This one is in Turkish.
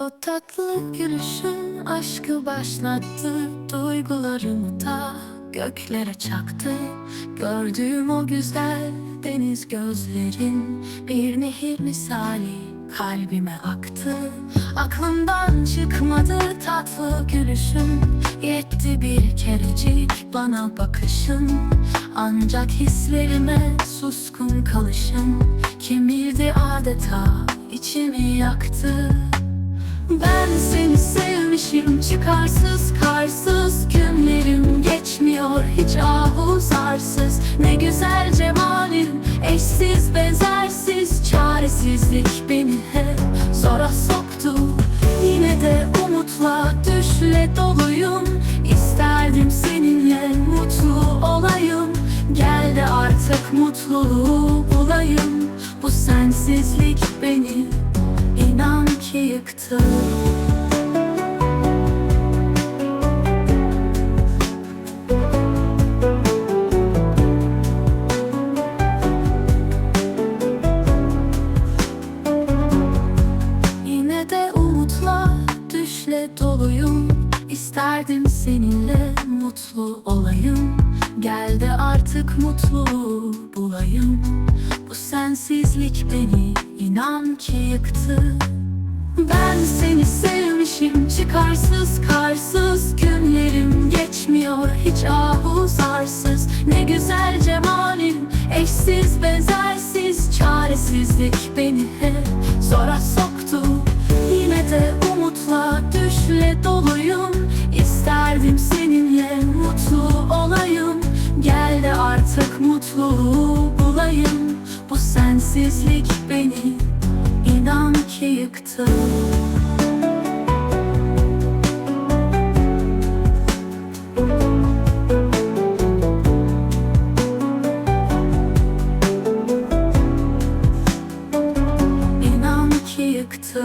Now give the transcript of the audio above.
O tatlı gülüşün aşkı başlattı Duygularımı da göklere çaktı. Gördüğüm o güzel deniz gözlerin Bir nehir misali kalbime aktı. Aklımdan çıkmadı tatlı gülüşün Yetti bir kerecik bana bakışın. Ancak hislerime suskun kalışın Kemirdi adeta içimi yaktı ben seni sevmişim çıkarsız karsız Günlerim geçmiyor hiç ahuzarsız Ne güzel cemalin eşsiz benzersiz Çaresizlik beni hep zora soktu. Yine de umutla düşle doluyum İsterdim seninle mutlu olayım. Gel de artık mutluluğu bulayım Bu sensizlik beni inan ki yıktı. Yine de umutla düşle doluyum. İsterdim seninle mutlu olayım. Gel de artık mutluluğu bulayım Bu sensizlik beni inan ki yıktı. Ben seni sevmişim çıkarsız karsız. Günlerim geçmiyor hiç ahuzarsız Ne güzel cemalin eşsiz benzersiz. Çaresizlik beni hep zora soktu. Yine de umutla düşle doluyum mutluluğu bulayım. Bu sensizlik beni inan ki yıktı. İnan ki yıktı.